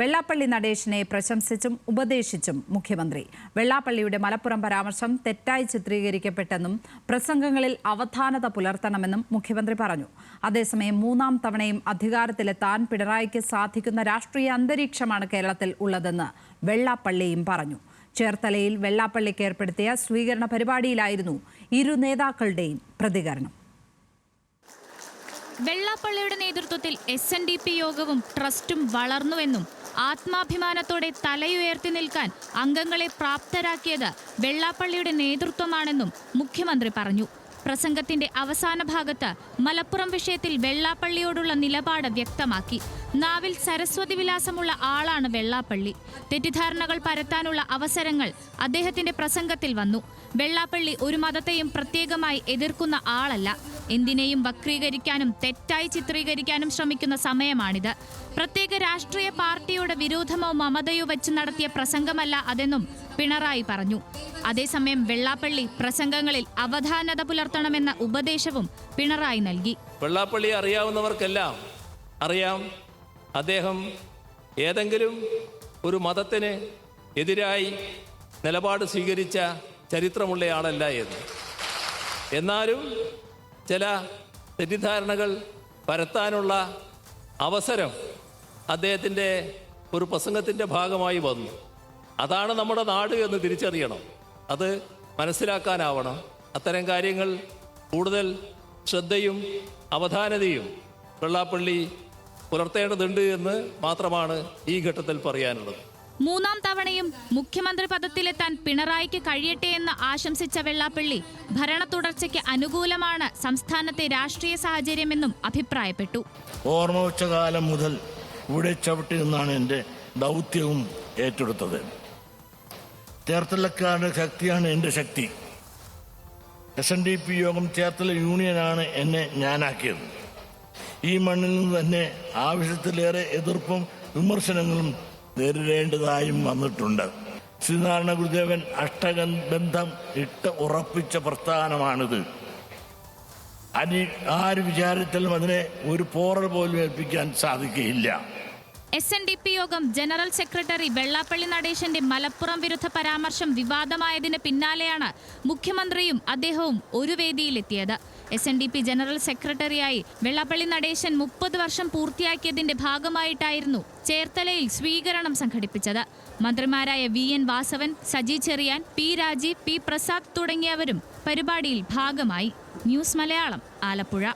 വെള്ളാപ്പള്ളി നടേശനെ പ്രശംസിച്ചും ഉപദേശിച്ചും മുഖ്യമന്ത്രി. വെള്ളാപ്പള്ളിയുടെ മലപ്പുറം പരാമർശം തെറ്റായി ചിത്രീകരിക്കപ്പെട്ടെന്നും പ്രസംഗങ്ങളിൽ അവധാനത പുലർത്തണമെന്നും മുഖ്യമന്ത്രി പറഞ്ഞു. അതേസമയം മൂന്നാം തവണയും അധികാരത്തിലെത്താൻ പിണറായിക്ക് സാധിക്കുന്ന രാഷ്ട്രീയ അന്തരീക്ഷമാണ് കേരളത്തിൽ ഉള്ളതെന്ന് വെള്ളാപ്പള്ളിയും പറഞ്ഞു. ചേർത്തലയിൽ വെള്ളാപ്പള്ളിക്ക് ഏർപ്പെടുത്തിയ സ്വീകരണ പരിപാടിയിലായിരുന്നു ഇരു നേതാക്കളുടെയും പ്രതികരണം. വെള്ളാപ്പള്ളിയുടെ നേതൃത്വത്തിൽ എസ് എൻ ഡി പി യോഗവും ട്രസ്റ്റും വളർന്നുവെന്നും ആത്മാഭിമാനത്തോടെ തലയുയർത്തി നിൽക്കാൻ അംഗങ്ങളെ പ്രാപ്തരാക്കിയത് വെള്ളാപ്പള്ളിയുടെ നേതൃത്വമാണെന്നും മുഖ്യമന്ത്രി പറഞ്ഞു. പ്രസംഗത്തിന്റെ അവസാന ഭാഗത്ത് മലപ്പുറം വിഷയത്തിൽ വെള്ളാപ്പള്ളിയോടുള്ള നിലപാട് വ്യക്തമാക്കി. നാവിൽ സരസ്വതി വിലാസമുള്ള ആളാണ് വെള്ളാപ്പള്ളി. തെറ്റിദ്ധാരണകൾ പരത്താനുള്ള അവസരങ്ങൾ അദ്ദേഹത്തിന്റെ പ്രസംഗത്തിൽ വന്നു. വെള്ളാപ്പള്ളി ഒരു മതത്തെയും പ്രത്യേകമായി എതിർക്കുന്ന ആളല്ല. എന്തിനേയും വക്രീകരിക്കാനും തെറ്റായി ചിത്രീകരിക്കാനും ശ്രമിക്കുന്ന സമയമാണിത്. പ്രത്യേക രാഷ്ട്രീയ പാർട്ടിയുടെ വിരോധമോ മമതയോ വെച്ച് നടത്തിയ പ്രസംഗമല്ല അതെന്നും പിണറായി പറഞ്ഞു. അതേസമയം വെള്ളാപ്പള്ളി പ്രസംഗങ്ങളിൽ അവധാനത പുലർത്തണമെന്ന ഉപദേശവും പിണറായി നൽകി. വെള്ളാപ്പള്ളി അറിയാവുന്നവർക്കെല്ലാം അറിയാം. അദ്ദേഹം ഏതെങ്കിലും ഒരു മതത്തിന് എതിരായി നിലപാട് സ്വീകരിച്ച ചരിത്രമുള്ളയാളല്ല എന്ന്. എന്നാലും ചില തെറ്റിദ്ധാരണകൾ പരത്താനുള്ള അവസരം അദ്ദേഹത്തിന്റെ ഒരു പ്രസംഗത്തിന്റെ ഭാഗമായി വന്നു. അതാണ് നമ്മുടെ നാട് എന്ന് തിരിച്ചറിയണം. അത് മനസ്സിലാക്കാനാവണം. അത്തരം കാര്യങ്ങൾ കൂടുതൽ ശ്രദ്ധയും അവധാനതയും വെള്ളാപ്പള്ളി പുലർത്തേണ്ടതുണ്ട് എന്ന് മാത്രമാണ് ഈ ഘട്ടത്തിൽ പറയാനുള്ളത്. മൂന്നാം തവണയും മുഖ്യമന്ത്രി പദത്തിലെത്താൻ പിണറായിക്ക് കഴിയട്ടെ എന്ന് ആശംസിച്ച വെള്ളാപ്പള്ളി ഭരണ തുടർച്ചയ്ക്ക് അനുകൂലമാണ് സംസ്ഥാനത്തെ രാഷ്ട്രീയ സാഹചര്യമെന്നും അഭിപ്രായപ്പെട്ടു. ഓർമ്മ വെച്ച കാലം മുതൽ ഇവിടെ ചവിട്ടി നിന്നാണ് എന്റെ ദൗത്യവും ഏറ്റെടുത്തത്. ചേർത്തലക്കാരുടെ ശക്തിയാണ് എന്റെ ശക്തി. എസ് എൻ ഡി പി യോഗം ചേർത്തല യൂണിയനാണ് എന്നെ ഞാനാക്കിയത്. ഈ മണ്ണിൽ നിന്ന് തന്നെ ആവശ്യത്തിലേറെ എതിർപ്പും വിമർശനങ്ങളും നേരിടേണ്ടതായും വന്നിട്ടുണ്ട്. ശ്രീനാരായണ ഗുരുദേവൻ അഷ്ടക ബന്ധം ഇട്ട് ഉറപ്പിച്ച പ്രസ്ഥാനമാണിത്. അനി ആര് വിചാരത്തിലും അതിനെ ഒരു പോറൽ പോലും ഏൽപ്പിക്കാൻ സാധിക്കുകയില്ല. എസ് എൻ ഡി പി യോഗം ജനറൽ സെക്രട്ടറി വെള്ളാപ്പള്ളി നടേശന്റെ മലപ്പുറം വിരുദ്ധ പരാമർശം വിവാദമായതിന് പിന്നാലെയാണ് മുഖ്യമന്ത്രിയും അദ്ദേഹവും ഒരു വേദിയിലെത്തിയത്. S N D P general സെക്രട്ടറിയായി വെള്ളാപ്പള്ളി നടേശൻ മുപ്പത് വർഷം പൂർത്തിയാക്കിയതിന്റെ ഭാഗമായിട്ടായിരുന്നു ചേർത്തലയിൽ സ്വീകരണം സംഘടിപ്പിച്ചത്. മന്ത്രിമാരായ V N Vasavan Saji Cherian P Rajeev P Prasad തുടങ്ങിയവരും പരിപാടിയിൽ ഭാഗമായി. ന്യൂസ് മലയാളം ആലപ്പുഴ.